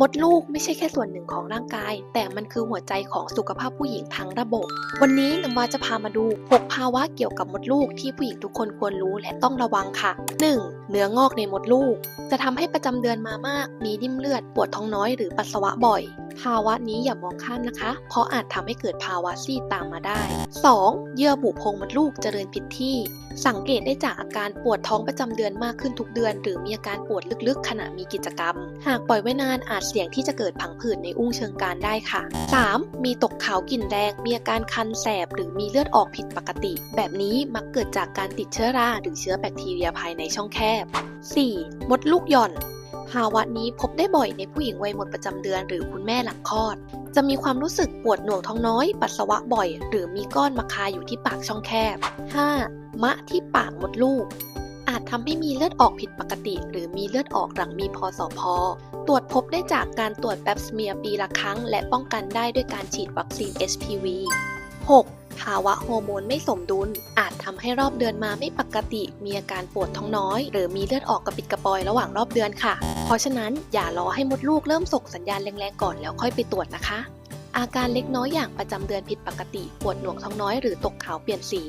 มดลูกไม่ใช่แค่ส่วนหนึ่งของร่างกาย แต่มันคือหัวใจของสุขภาพผู้หญิงทั้งระบบ วันนี้น้ำวาจะพามาดู 6 ภาวะเกี่ยวกับมดลูกที่ผู้หญิงทุกคนควรรู้และต้องระวังค่ะ 1. เนื้องอกในมดลูก จะทำให้ประจำเดือนมามาก มีริ่มเลือด ปวดท้องน้อยหรือปัสสาวะบ่อย ภาวะนี้อย่ามองข้ามนะคะ เพราะอาจทำให้เกิดภาวะซีดตามมาได้ 2. เยื่อบุโพรงมดลูกเจริญผิดที่ สังเกตได้จากอาการปวดท้องประจำเดือนมากขึ้นทุกเดือน หรือมีอาการปวดลึกๆ ขณะมีกิจกรรม หากปล่อยไว้นานอาจเสี่ยงที่จะเกิดผังผืดในอุ้งเชิงกรานได้ค่ะ 3. มีตกขาวกลิ่นแดงมีอาการคันแสบ หรือมีเลือดออกผิดปกติ แบบนี้มักเกิดจากการติดเชื้อราหรือเชื้อแบคทีเรียภายในช่องแคบ 4. มดลูกหย่อน ภาวะนี้พบได้บ่อยในผู้หญิงวัยหมดประจำเดือน หรือคุณแม่หลังคลอด จะมีความรู้สึกปวดหน่วงท้องน้อย ปัสสาวะบ่อย หรือมีก้อนมาคาอยู่ที่ปากช่องแคบ 5. มะที่ปากมดลูกอาจทำให้มีเลือดออกผิดปกติ หรือมีเลือดออกหลังมีพอสอพอ ตรวจพบได้จากการตรวจแปปสเมียปีละครั้ง และป้องกันได้ด้วยการฉีดวัคซีน HPV 6. ภาวะฮอร์โมนไม่สมดุล อาจทำให้รอบเดือนมาไม่ปกติ มีอาการปวดท้องน้อย หรือมีเลือดออกกระปิดกระปอยระหว่างรอบเดือนค่ะ เพราะฉะนั้นอย่ารอให้มดลูกเริ่มส่งสัญญาณแรงๆก่อนแล้วค่อยไปตรวจนะคะ อาการเล็กน้อยอย่างประจำเดือนผิดปกติ ปวดหน่วงท้องน้อยหรือตกขาวเปลี่ยนสี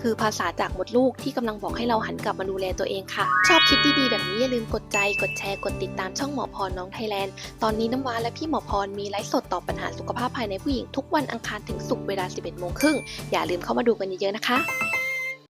คือภาษาจากมดลูกที่กำลังบอกให้เราหันกลับมาดูแลตัวเองค่ะ ชอบคลิปดีๆแบบนี้อย่าลืมกดใจ กดแชร์ กดติดตามช่องหมอพรน้องไทยแลนด์ ตอนนี้น้ำว้าและพี่หมอพรมีไลฟ์สดตอบปัญหาสุขภาพภายในผู้หญิงทุกวันอังคารถึงศุกร์เวลา 11โมงครึ่งอย่าลืมเข้ามาดูกันเยอะๆนะคะ